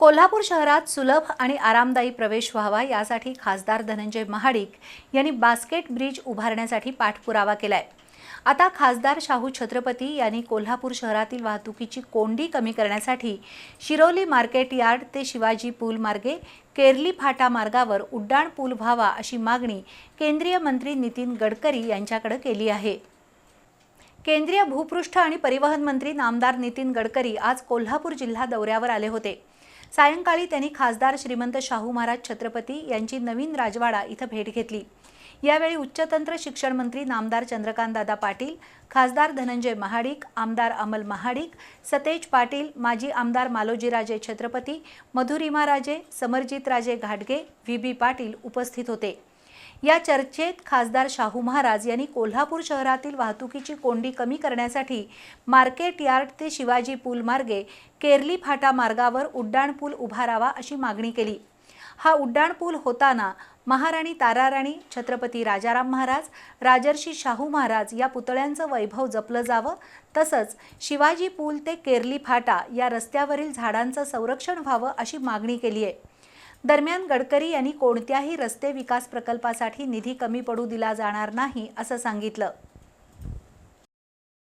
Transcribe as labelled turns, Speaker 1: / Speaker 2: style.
Speaker 1: कोल्हापूर शहरात सुलभ आणि आरामदायी प्रवेश व्हावा यासाठी खासदार धनंजय महाडिक यांनी बास्केट ब्रिज उभारण्यासाठी पाठपुरावा केलाय. आता खासदार शाहू छत्रपती यांनी कोल्हापूर शहरातील वाहतुकीची कोंडी कमी करण्यासाठी शिरोली मार्केट यार्ड ते शिवाजी पूल मार्गे केरली फाटा मार्गावर उड्डाण पूल व्हावा अशी मागणी केंद्रीय मंत्री नितीन गडकरी यांच्याकडे केली आहे. केंद्रीय भूपृष्ठ आणि परिवहन मंत्री नामदार नितीन गडकरी आज कोल्हापूर जिल्हा दौऱ्यावर आले होते. सायंकाळी त्यांनी खासदार श्रीमंत शाहू महाराज छत्रपती यांची नवीन राजवाडा इथं भेट घेतली. यावेळी उच्चतंत्र शिक्षण मंत्री नामदार चंद्रकांतदादा पाटील खासदार धनंजय महाडिक आमदार अमल महाडिक सतेज पाटील माजी आमदार मालोजीराजे छत्रपती मधुरिमाराजे समरजितराजे घाटगे व्ही बी पाटील उपस्थित होते. या चर्चेत खासदार शाहू महाराज यांनी कोल्हापूर शहरातील वाहतुकीची कोंडी कमी करण्यासाठी मार्केट यार्ड ते शिवाजी पूल मार्गे केरली फाटा मार्गावर उड्डाण पूल उभारावा अशी मागणी केली. हा उड्डाण पूल होताना महाराणी ताराराणी छत्रपती राजाराम महाराज राजर्षी शाहू महाराज या पुतळ्यांचं वैभव जपलं जावं तसंच शिवाजी पूल ते केरली फाटा या रस्त्यावरील झाडांचं संरक्षण व्हावं अशी मागणी केली आहे दरम्यान गडकरी यांनी कोणत्याही रस्ते विकास प्रकल्पासाठी निधी कमी पडू दिला जाणार नाही असं सांगितलं.